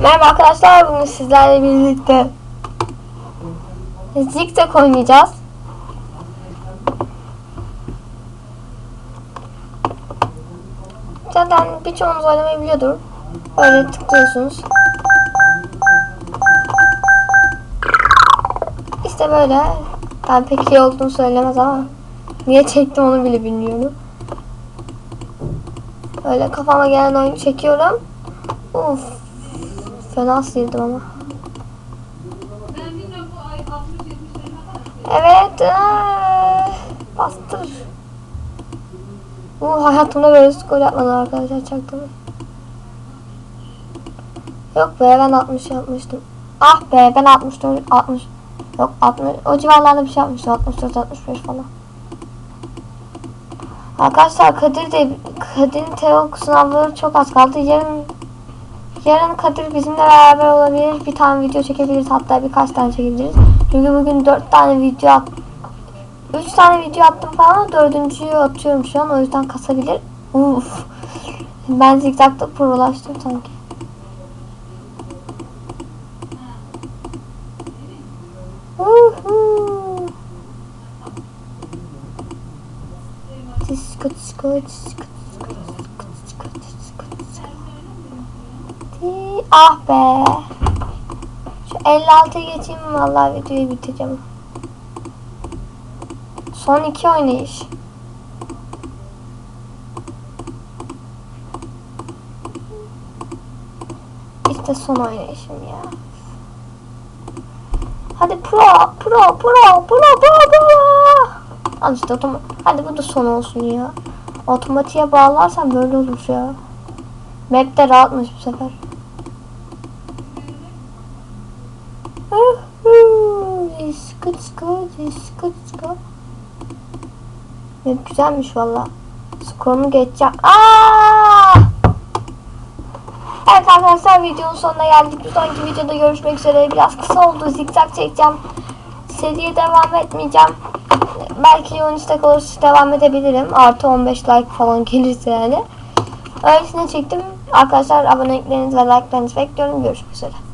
Merhaba arkadaşlar bugün sizlerle birlikte Zigzag oynayacağız. Zaten birçoğunuz oynamayı biliyordur. Böyle tıklıyorsunuz. İşte böyle. Ben pek iyi olduğunu söylemez ama niye çektim onu bile bilmiyorum. Öyle kafama gelen oyunu çekiyorum. Uf. Fena sıyırdım ama. Evet. eee, bastır. Bu hayatımda böyle skor yapmadım arkadaşlar çaktım. Yok be ben 60 yapmıştım. Ah be ben 64 60 yok 60 o civarlarda bir şey yapmıştım 64 65 falan. Arkadaşlar Kadir de Kadir'in teok sınavları çok az kaldı. Yarın yarın Kadir bizimle beraber olabilir. Bir tane video çekebiliriz. Hatta birkaç tane çekebiliriz. Çünkü bugün 4 tane video at 3 tane video attım falan. Dördüncüyü atıyorum şu an. O yüzden kasabilir. Uf. Ben zigzagda prolaştım sanki. Uhu. Disko disko disko disko Ah be. Şu 56'yı geçeyim? Vallahi videoyu bitireceğim. Son iki oynayış. İşte son oynayışım ya. Hadi pro, pro, pro, pro, pro, pro. Al işte otomatik. Hadi bu da son olsun ya. Otomatiğe bağlarsan böyle olur ya. Map de rahatmış bu sefer. Disko disko disko disko. Map güzelmiş valla. Skorumu geçeceğim. Aa! Evet arkadaşlar videonun sonuna geldik. Bir sonraki videoda görüşmek üzere. Biraz kısa oldu. Zikzak çekeceğim. Seriye devam etmeyeceğim. Belki 13 dakika olursa devam edebilirim. Artı 15 like falan gelirse yani. Öylesine çektim. Arkadaşlar aboneliklerinizi ve like'larınızı bekliyorum. Görüşmek üzere.